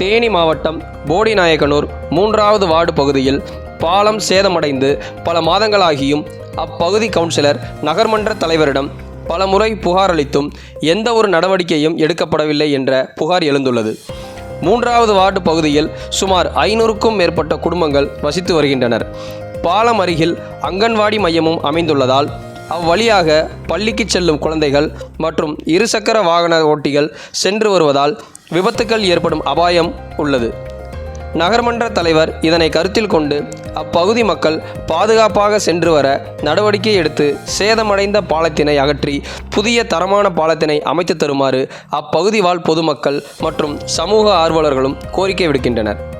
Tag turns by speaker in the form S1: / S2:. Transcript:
S1: தேனி மாவட்டம் போடிநாயக்கனூர் மூன்றாவது வார்டு பகுதியில் பாலம் சேதமடைந்து பல மாதங்களாகியும் அப்பகுதி கவுன்சிலர் நகர்மன்ற தலைவரிடம் பலமுறை புகார் அளித்தும் எந்த ஒரு நடவடிக்கையும் எடுக்கப்படவில்லை என்ற புகார் எழுந்துள்ளது. மூன்றாவது வார்டு பகுதியில் சுமார் ஐநூறுக்கும் மேற்பட்ட குடும்பங்கள் வசித்து வருகின்றனர். பாலம் அருகில் அங்கன்வாடி மையமும் அமைந்துள்ளதால் அவ்வழியாக பள்ளிக்கு செல்லும் குழந்தைகள் மற்றும் இருசக்கர வாகன ஓட்டிகள் சென்று வருவதால் விபத்துக்கள் ஏற்படும் அபாயம் உள்ளது. நகர்மன்ற தலைவர் இதனை கருத்தில் கொண்டு அப்பகுதி மக்கள் பாதுகாப்பாக சென்று வர நடவடிக்கை எடுத்து சேதமடைந்த பாலத்தினை அகற்றி புதிய தரமான பாலத்தினை அமைத்து தருமாறு அப்பகுதி வாழ் பொதுமக்கள் மற்றும் சமூக ஆர்வலர்களும் கோரிக்கை விடுக்கின்றனர்.